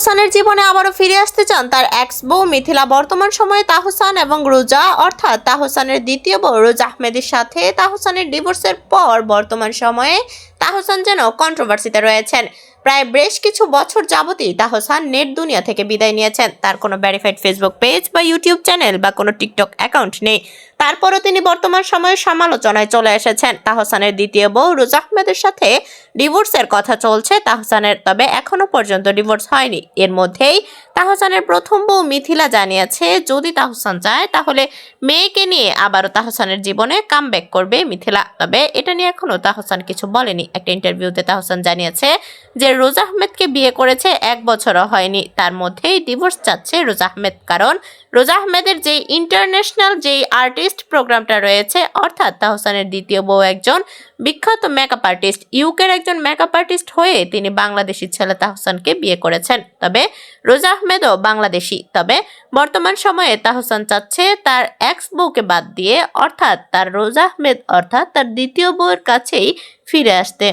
তাহসানের জীবনে আবারও ফিরে আসতে চান তার এক্স বউ মিথিলা। বর্তমান সময়ে তাহসান এবং রোজা, অর্থাৎ তাহসানের দ্বিতীয় বউ রোজা আহমেদের সাথে তাহসানের ডিভোর্সের পর বর্তমান সময়ে তাহসান যেন কন্ট্রোভার্সিতে রয়েছেন। প্রায় বেশ কিছু বছর যাবতই তাহসান নেট দুনিয়া থেকে বিদায় নিয়েছেন। তার কোনো ভ্যারিফাইড ফেসবুক পেজ বা ইউটিউব চ্যানেল বা কোনো টিকটক অ্যাকাউন্ট নেই। তারপরও তিনি বর্তমান সময়ে সমালোচনায় চলে এসেছেন। তাহসানের দ্বিতীয় বউ রোজ আহমেদের সাথে ডিভোর্সের কথা চলছে তাহসানের তবে এখনও পর্যন্ত ডিভোর্স হয়নি। এর মধ্যেই তাহসানের প্রথম বউ মিথিলা জানিয়েছে, যদি তাহসান চায়, তাহলে মেয়েকে নিয়ে আবারও তাহসানের জীবনে কামব্যাক করবে মিথিলা। তবে এটা নিয়ে এখনও তাহসান কিছু বলেনি। একটা ইন্টারভিউতে তাহসান জানিয়েছে যে, রোজা আহমেদকে বিয়ে করেছে এক বছরও হয়নি। তার মধ্যেই ডিভোর্স চাচ্ছে রোজা আহমেদ। কারণ রোজা আহমেদের যে ইন্টারন্যাশনাল যেই আর্টিস্ট প্রোগ্রামটা রয়েছে, অর্থাৎ তাহসানের দ্বিতীয় বউ একজন বিখ্যাত মেকআপ আর্টিস্ট ইউকের একজন মেকআপ আর্টিস্ট হয়ে তিনি বাংলাদেশি ছেলে তাহসানকে বিয়ে করেছেন। তবে রোজা আহমেদও বাংলাদেশি। তবে বর্তমান সময়ে তাহসান চাচ্ছে তার এক্স বউকে বাদ দিয়ে, অর্থাৎ তার রোজা আহমেদ, অর্থাৎ তার দ্বিতীয় বউয়ের কাছেই ফিরে আসতে।